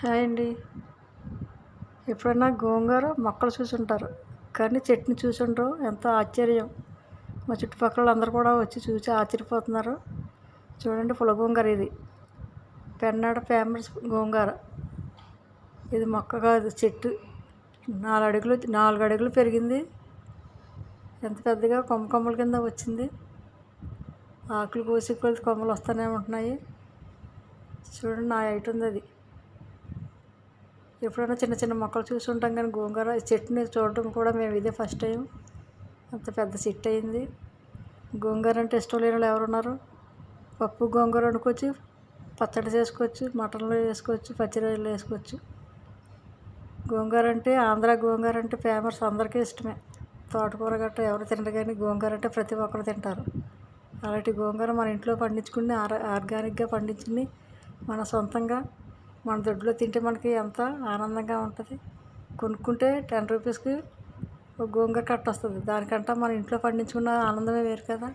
Hi అండి. ఎప్పుడన్నా గోంగూర మొక్కలు చూసుంటారు. కానీ చెట్టుని చూసుంటారు ఎంతో ఆశ్చర్యం. మా చుట్టుపక్కల అందరూ కూడా వచ్చి చూసి ఆశ్చర్యపోతున్నారు. చూడండి పుల గోంగూర ఇది. పెన్నాడ ఫేమస్ గోంగూర. ఇది మొక్క కాదు చెట్టు. నాలుగు అడుగులు నాలుగు అడుగులు పెరిగింది. ఎంత పెద్దగా కొమ్మ కొమ్మల కింద వచ్చింది. ఆకులు కోసి కొలిసి కొమ్మలు వస్తూనే ఉంటున్నాయి. చూడండి నా హైట్ ఉంది అది. ఎప్పుడైనా చిన్న చిన్న మొక్కలు చూసి ఉంటాం కానీ గోంగూర చెట్టుని చూడడం కూడా మేము ఇదే ఫస్ట్ టైం. అంత పెద్ద చెట్టు అయింది. గోంగూర అంటే ఇష్టం లేని వాళ్ళు ఎవరున్నారు పప్పు గోంగూర వండుకోవచ్చు పచ్చడి చేసుకోవచ్చు మటన్లో వేసుకోవచ్చు పచ్చిరొయ్యలు వేసుకోవచ్చు గోంగూర అంటే ఆంధ్ర గోంగూర అంటే ఫేమస్ అందరికీ ఇష్టమే. తోటకూర గట్ట ఎవరు తినరు కానీ గోంగూర అంటే ప్రతి ఒక్కరు తింటారు. అలాంటి గోంగూర మన ఇంట్లో పండించుకుని ఆర్గానిక్గా పండించుకుని మన సొంతంగా మన దొడ్లో తింటే మనకి ఎంత ఆనందంగా ఉంటుంది. కొనుక్కుంటే టెన్ రూపీస్కి ఒక గోంగూర కట్ట వస్తుంది. దానికంటే మన ఇంట్లో పండించుకున్న ఆనందమే వేరు కదా.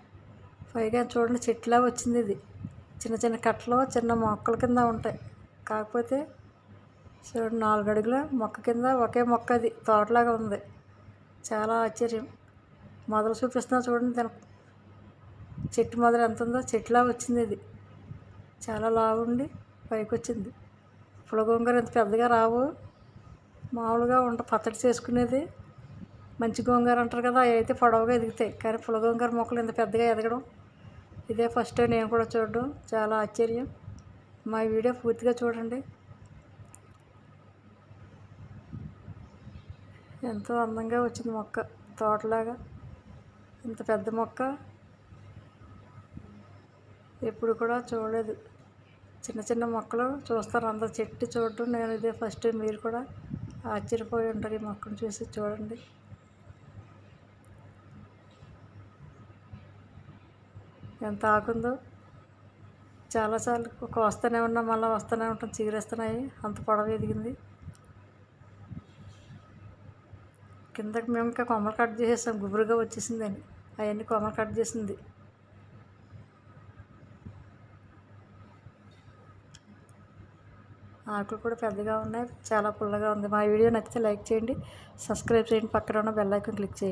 పైగా చూడండి చెట్లా వచ్చింది ఇది. చిన్న చిన్న కట్టలు చిన్న మొక్కల కింద ఉంటాయి. కాకపోతే చూడండి నాలుగు అడుగుల మొక్క కింద ఒకే మొక్క అది తోటలాగా ఉంది. చాలా ఆశ్చర్యం. మొదలు చూపిస్తున్నా చూడండి దాని చెట్టు మొదలు ఎంత ఉందో చెట్టులా వచ్చింది ఇది. చాలా లావుండి పైకి వచ్చింది పులగొంగర ఇంత పెద్దగా రావు. మామూలుగా ఉంట పచ్చడి చేసుకునేది మంచి గోంగూర అంటారు కదా అవి అయితే పొడవుగా ఎదుగుతాయి. కానీ పులగొంగర మొక్కలు ఇంత పెద్దగా ఎదగడం ఇదే ఫస్ట్ టైం నేను కూడా చూడడం. చాలా ఆశ్చర్యం. మా వీడియో పూర్తిగా చూడండి. ఎంతో అందంగా వచ్చింది మొక్క తోటలాగా. ఇంత పెద్ద మొక్క ఎప్పుడు కూడా చూడలేదు. చిన్న చిన్న మొక్కలు చూస్తారు. అందరు చెట్టు చూడటం నేను ఇదే ఫస్ట్ టైం మీరు కూడా ఆశ్చర్యపోయి ఉంటారు ఈ మొక్కను చూసి చూడండి. ఎంత ఆకుందో చాలాసార్లు ఒక వస్తూనే ఉన్నా మళ్ళీ వస్తూనే ఉంటాం చీరేస్తున్నాయి అంత పొడవ ఎదిగింది. కిందకి మేము ఇంకా కొమ్మలు కట్ చేసేసాం గుబురుగా వచ్చేసిందని. అవన్నీ కొమ్మలు కట్ చేసింది. ఆకులు కూడా పెద్దగా ఉన్నాయి. చాలా పుల్లగా ఉంది. మా వీడియో నచ్చితే లైక్ చేయండి. సబ్స్క్రైబ్ చేయండి. పక్కన ఉన్న బెల్ ఐకాన్ క్లిక్ చేయండి.